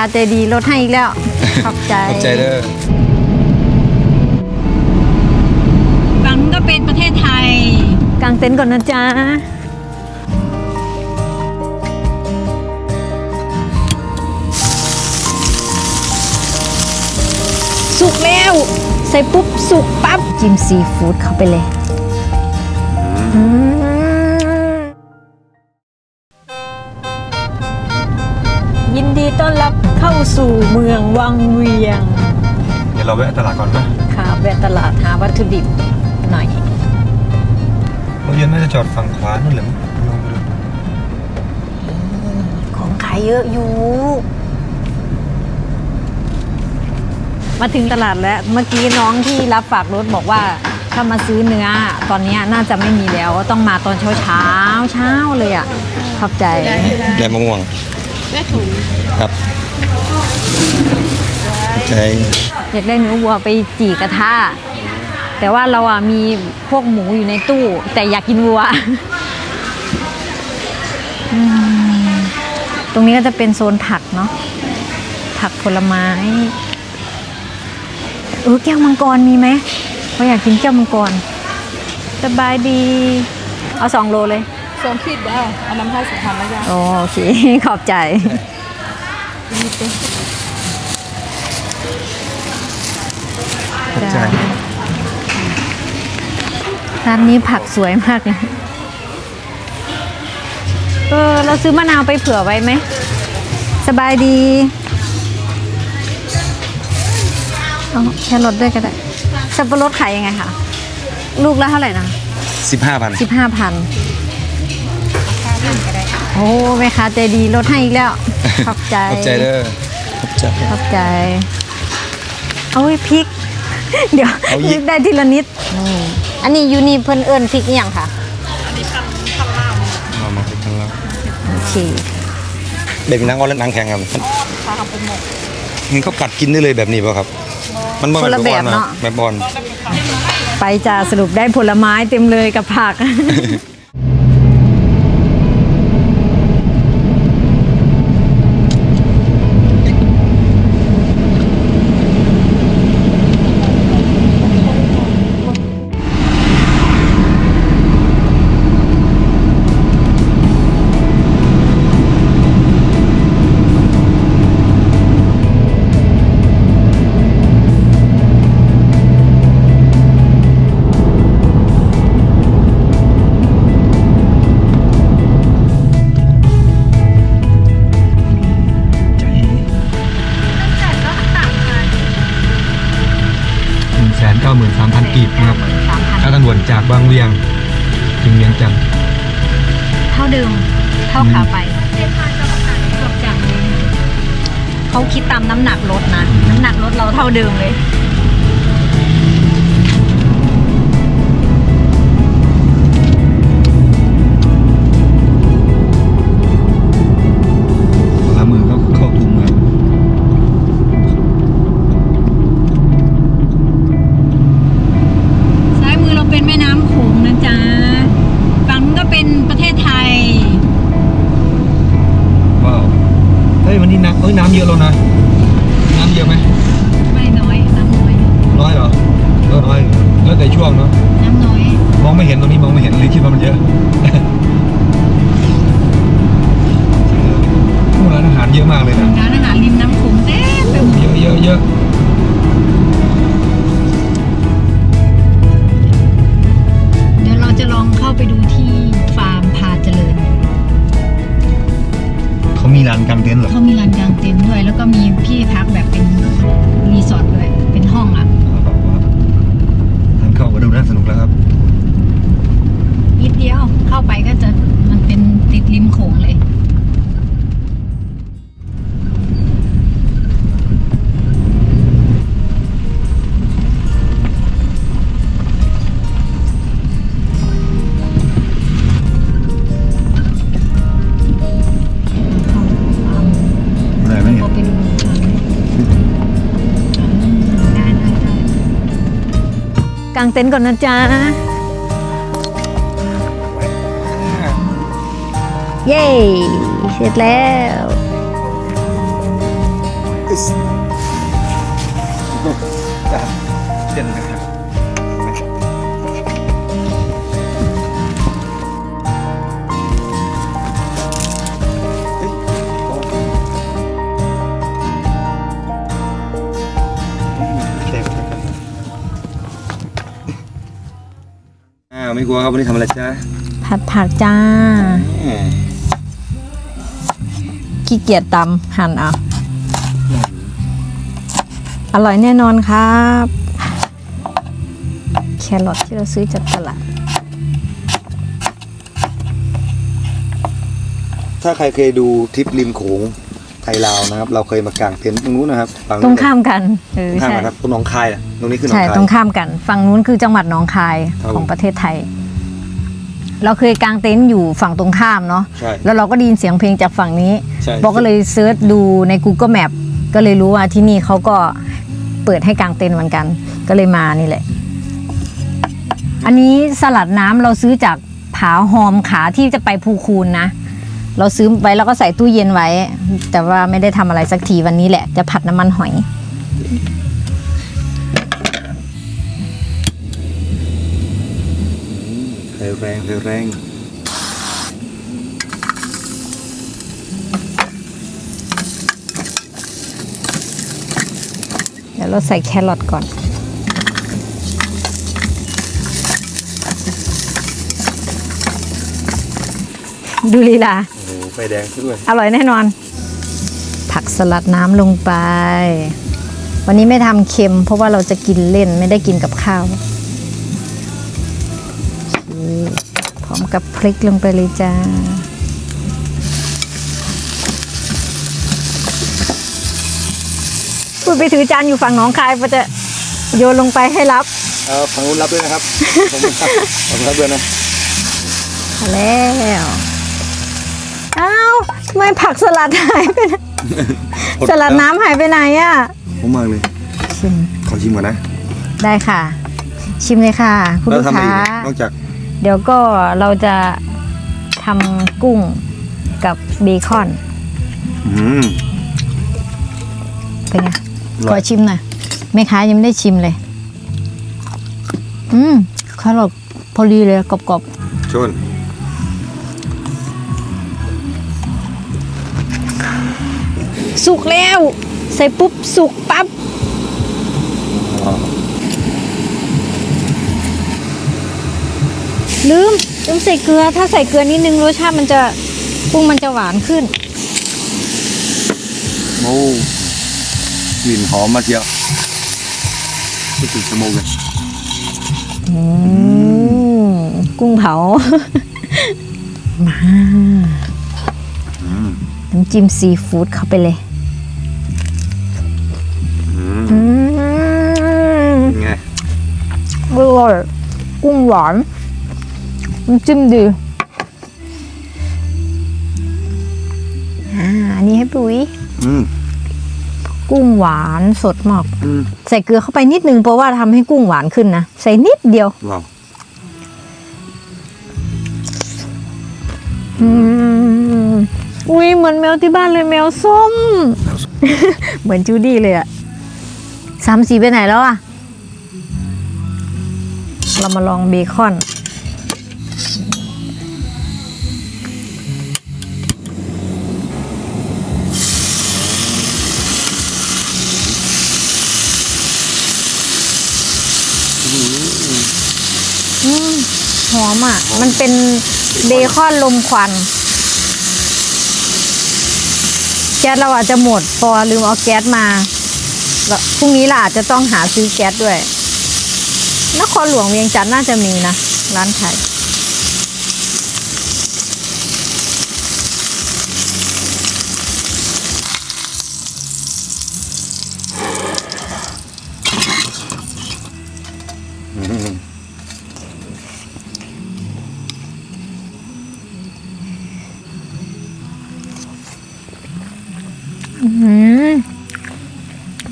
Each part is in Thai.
ค้าใจดีลดให้อีกแล้ว ขอบใจ ขอบใจเด้อฝั่งนู้นก็เป็นประเทศไทย กางเต็นท์ก่อนนะจ๊ะ สุกแล้ว ใส่ปุ๊บ สุกปั๊บ จิ้มซีฟู้ดเข้าไปเลย อืม สู่เมืองวังเวียง เดี๋ยวเราแวะตลาดก่อนปะค่ะแวะตลาดหาวัตถุดิบหน่อยโรงเรียนน่าจะจอดฝั่งขวานู่นแหละมั้งลองไปดูของขายเยอะอยู่ มาถึงตลาดแล้ว เมื่อกี้น้องที่รับฝากรถบอกว่า ถ้ามาซื้อเนื้อ ตอนนี้น่าจะไม่มีแล้วต้องมาตอนเช้าเช้าๆเช้าเลยอะขอบใจแดงมะม่วง แม่ถุงครับขอบ ใจอยากได้เนื้อวัวไปจี่กระทะแต่ว่าเราอะมีพวกหมูอยู่ในตู้ แต่อยากกินวัวอืมตรงนี้ก็จะเป็นโซนผักเนาะผักผลไม้เออแก้วมังกรมีไหมเราอยากกินแก้วมังกรสบายดี เอาสองโลเลยสองขีดได้เอาน้ำผ้าสีทำแล้วยังโอเคขอบใจ ขอบ ใจร้านนี้ผักสวยมากเลยเออเราซื้อมะนาวไปเผื่อไว้ไหม สบายดีเอาแครอทด้วยก็ได้ สับปะรดขายยังไงคะลูกละเท่าไหร่นะสิบห้าพันสิบห้าพันโอ้แม่ค้าใจดีลดให้อีกแล้ว ขอบใจ ขอบใจเด้อขอบใจขอบใจ เอาไว้พริก เดี๋ยวเอาอีกนึกได้ทีละนิดอืมอันนี้ยูนี่เพิ่นเอิญพริกอหย่างค่ะ มามาเป็นข้างล่างโอเค เด็กนังอ่อนและนังแข็งครับพาทำเป็นหมกมันเขากัดกินได้เลยแบบนี้ป่ะครับ มันบ่คนละแบบเนาะแบบบอลไปจ้าสรุปได้ผลไม้เต็มเลยกับผัก บางเวียง ถึงเวียงจันทร์เท่าเดิม เท่าขาไปเขาคิดตามน้ำหนักรถนะ น้ำหนักรถเราเท่าเดิมเลย วันนี้น้ำเอ้ยน้ำเยอะแล้วนะ น้ำเยอะไหมไม่น้อยน้ำน้อยน้อยเหรอเออน้อยแล้วแต่ช่วงเนาะน้ำน้อยมองไม่เห็นตรงนี้มองไม่เห็นเลยคิดว่ามันเยอะโอ้ร้านอาหารเยอะมากเลยนะร้านอาหารริมน้ำโขงเต็มไปหมดเยอะเยอะเยอะามีร้านกางเต็นท์เหรอเขามีลานกลางเต็นท์ด้วย แล้วก็มีที่พักแบบเป็นรีสอร์ทด้วย เป็นห้องอะทางเข้ามาดูน่าสนุกแล้วครับ นิดเดียวเข้าไปก็จะมันเป็นติดริมโขงเลย กางเต็นท์ก่อนนะจ๊ะ เย้ เสร็จแล้ว ไม่กลัวครับวันนี้ทำอะไรจ๊ะผัดผักจ้าแหมขี้เกียจตำหั่นเอาอร่อยแน่นอนครับ แครอทที่เราซื้อจากตลาด ถ้าใครเคยดูทริปริมโขงไทยลาวนะครับ เราเคยมากางเต็นท์ตรงนู้นนะครับฝั่ตรงนู้นข้ามกันเออข้ามใช่มาครับตรงหนองคายนะตรงนี้คือหนองใช่คาย ตรงข้ามกันฝั่งนู้นคือจังหวัดหนองคายครับ ของประเทศไทย เราเคยกางเต็นท์อยู่ฝั่งตรงข้ามเนาะใช่แล้วเราก็ได้ยินเสียงเพลงจากฝั่งนี้ ใช่บอกก็เลยเซิร์ชดูใน Google Map ก็เลยรู้ว่าที่นี่เขาก็เปิดให้กางเต็นท์เหมือนกัน ก็เลยมานี่แหละ อันนี้สลัดน้ำเราซื้อจากผาหอมขาที่จะไปภูคูนนะ เราซื้อไว้แล้วก็ใส่ตู้เย็นไว้ แต่ว่าไม่ได้ทำอะไรสักทีวันนี้แหละ จะผัดน้ำมันหอย ไฟแรงไฟแรงเดี๋ยวเราใส่แครอทก่อนดูลีลา โอ้โหไฟแดงซะด้วย อร่อยแน่นอน ผักสลัดน้ำลงไป วันนี้ไม่ทำเค็ม เพราะว่าเราจะกินเล่นไม่ได้กินกับข้าวโอเคพร้อมกับพริกลงไปเลยจ้าพูดไปถือจานอยู่ฝั่งหนองคายปะจะโยนลงไปให้รับเออฝั่งนู้นรับด้วยนะครับ ผมรับผมรับด้วยนะมาแล้ว อ้าวทำไมผักสลัดหายไปไหนสลัดน้ำหายไปไหนอะผมมากเลยชิมขอชิมก่อนนะได้ค่ะ ชิมเลยค่ะ คุณแล้วลูกทำอะไรค้า อีกนะนอกจากเดี๋ยวก็เราจะทำกุ้งกับเบคอนอืม เป็นไงอขร่ออยชิมหน่อยแม่ค้ายังไม่ได้ชิมเลย อืมแครอทพอดีเลยกรอบชน สุกแล้ว ใส่ปุ๊บสุกปั๊บอ๋อลืมลืมใส่เกลือ ถ้าใส่เกลือนิดนึงรสชาติมันจะกุ้งมันจะหวานขึ้นโอ้กลิ่นหอมมาเชียวไม่ถึงสโมกเลยอืมกุ้งเผา มาอืมน้ำจิ้มซีฟู้ดเข้าไปเลย อร่อยกุ้งหวานน้ำจิ้มดีอ่าอันนี้ให้ปุ๋ยอืม กุ้งหวานสดมาก อืมใส่เกลือเข้าไปนิดนึงเพราะว่าทำให้กุ้งหวานขึ้นนะ ใส่นิดเดียว ว้าวอืมอุ้ยเหมือนแมวที่บ้านเลยแมวส้ม เหมือนจูดี้เลยอะสามสีไปไหนแล้วอะ เรามาลองเบคอน อืมหอมอะ มันเป็นเบคอนลมควัน แก๊สเราอาจจะหมด พอลืมเอาแก๊สมา แล้วพรุ่งนี้เราอาจจะต้องหาซื้อแก๊สด้วย นครหลวงเวียงจันทร์น่าจะมีนะ ร้านขายอืม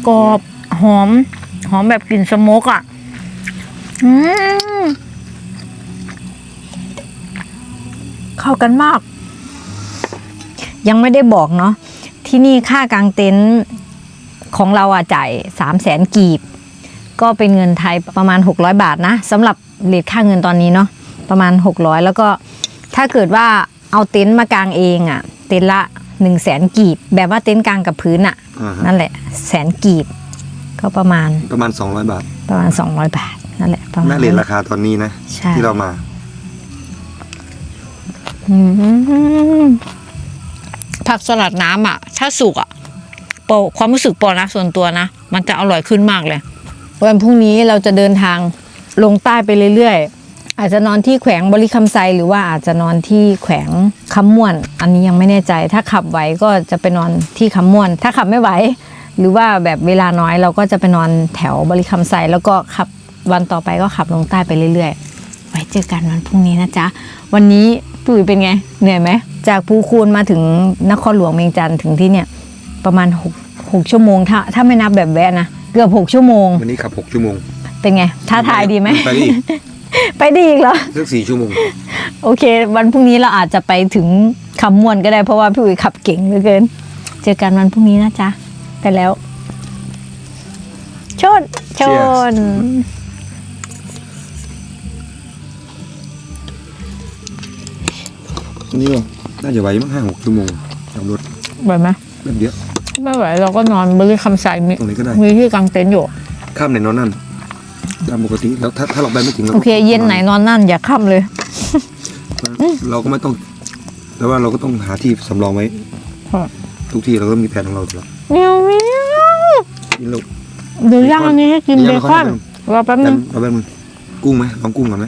กรอบ หอม หอมแบบกลิ่นสโมกอะ เข้ากันมาก ยังไม่ได้บอกเนาะที่นี่ค่ากางเต็นท์ของเราอะจ่าย3 0 0แสนกีบ ก็เป็นเงินไทยประมาณ 600 บาทนะสำหรับเรทค่าเงินตอนนี้เนาะประมาณ 600 แล้วก็ถ้าเกิดว่าเอาเต็นท์มากางเองอะ่ะเต็นท์ละ1 0 0 0 0แสนกีบ แบบว่าเต็นท์กางกับพื้นอะ่ะอ่าฮะนั่นแหละแสนกีบ ก็ประมาณประมาณ 200 บาท ประมาณ 200 บาท นั่นแหละประมาณ น่าเรทราคาตอนนี้นะ ใช่ ที่เรามาอืมผักสลัดน้ำอะ ถ้าสุกอะปอความรู้สึกปอนะส่วนตัวนะ มันจะอร่อยขึ้นมากเลย วันพรุ่งนี้เราจะเดินทางลงใต้ไปเรื่อยๆ อาจจะนอนที่แขวงบริคำไซหรือว่าอาจจะนอนที่แขวงคำม่วน อันนี้ยังไม่แน่ใจ ถ้าขับไหวก็จะไปนอนที่คำม่วน ถ้าขับไม่ไหว หรือว่าแบบเวลาน้อยเราก็จะไปนอนแถวบริคำไซแล้วก็ขับ วันต่อไปก็ขับลงใต้ไปเรื่อยๆ ไว้เจอกันวันพรุ่งนี้นะจ๊ะ วันนี้ปุ๋ยเป็นไง เหนื่อยไหม จากภูคูนมาถึงนครหลวงเวียงจันทร์ถึงที่เนี่ย ประมาณหกหกชั่วโมง ถ้าถ้าไม่นับแบบแวะนะ เกือบหกชั่วโมง วันนี้ขับ 6 ชั่วโมง เป็นไง ท้าทายดีไหม ไปดิไปดีอีกเหรอสักสี่ชั่วโมง โอเค วันพรุ่งนี้เราอาจจะไปถึงคำม่วนก็ได้เพราะว่าพี่อุ๋ยขับเก่งเหลือเกิน เจอกันวันพรุ่งนี้นะจ๊ะ ไปแล้ว ชน ชน นี่ก็น่าจะไหวมั้งห้าหกชั่วโมงขับรถไหวไหมแบบเดียว ไม่ไหวเราก็นอนบริคำไซมีตรงไหนก็ได้ มีที่กางเต็นท์อยู่ ข้ามไหนนอนนั่นตามปกติแล้วถ้าถ้าเราไปไม่ถึงราโอเค เย็นไหนนอนนั่นอย่าค่ำเลย เราก็ไม่ต้อง แต่ว่าเราก็ต้องหาที่สำรองไว้ค่ะ ทุกที่เราก็มีแผนของเราอยู่แล้วเมียวเมียวนี่เรา เดี๋ยวย่างอันนี้ให้กินเดี๋เบยวคอนเดี๋ยวรอแป๊บนึงเราแบบมึงกุ้งไหมลองกุ้งก่อนไหม